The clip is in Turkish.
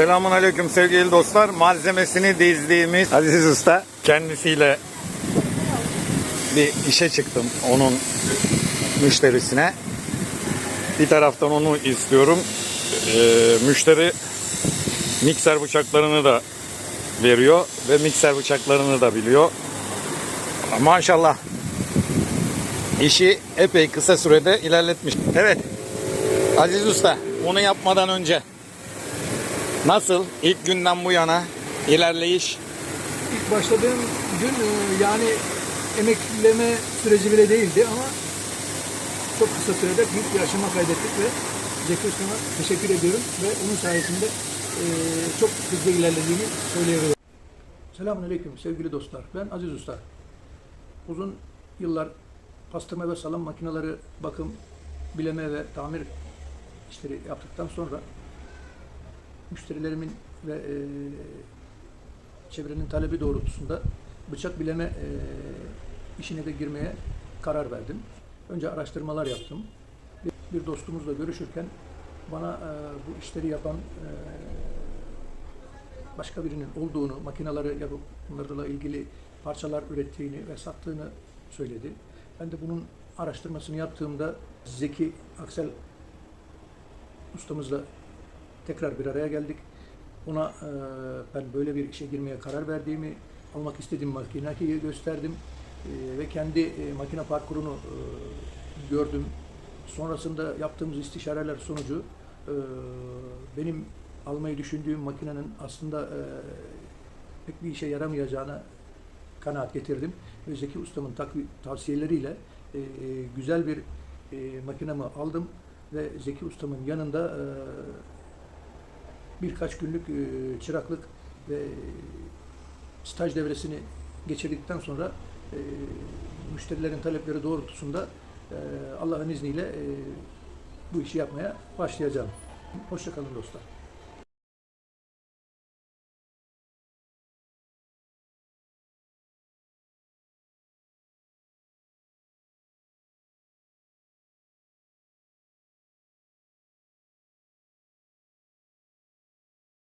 Selamun Aleyküm sevgili dostlar. Malzemesini dizdiğimiz Aziz Usta kendisiyle bir işe çıktım onun müşterisine. Bir taraftan onu istiyorum. Ee, müşteri mikser bıçaklarını da veriyor ve mikser bıçaklarını da biliyor. Maşallah işi epey kısa sürede ilerletmiş. Evet Aziz Usta onu yapmadan önce nasıl ilk günden bu yana ilerleyiş? İlk başladığım gün e, yani emekleme süreci bile değildi ama çok kısa sürede büyük bir aşama kaydettik ve Zeki Usta'na teşekkür ediyorum ve onun sayesinde e, çok hızlı ilerlediğini söyleyebilirim. Selamun Aleyküm sevgili dostlar. Ben Aziz Usta. Uzun yıllar pastırma ve salam makineleri bakım, bileme ve tamir işleri yaptıktan sonra müşterilerimin ve e, çevrenin talebi doğrultusunda bıçak bileme e, işine de girmeye karar verdim. Önce araştırmalar yaptım. Bir, bir dostumuzla görüşürken bana e, bu işleri yapan e, başka birinin olduğunu, makineleri yapıp bunlarla ilgili parçalar ürettiğini ve sattığını söyledi. Ben de bunun araştırmasını yaptığımda Zeki Aksel ustamızla tekrar bir araya geldik. Ona e, ben böyle bir işe girmeye karar verdiğimi, almak istediğim makineyi gösterdim E, ve kendi e, makine parkurunu e, gördüm. Sonrasında yaptığımız istişareler sonucu e, benim almayı düşündüğüm makinenin aslında e, pek bir işe yaramayacağına kanaat getirdim. Ve Zeki Ustam'ın tavsiyeleriyle e, e, güzel bir e, makinemi aldım ve Zeki Ustam'ın yanında e, birkaç günlük e, çıraklık ve staj devresini geçirdikten sonra e, müşterilerin talepleri doğrultusunda e, Allah'ın izniyle e, bu işi yapmaya başlayacağım. Hoşçakalın dostlar.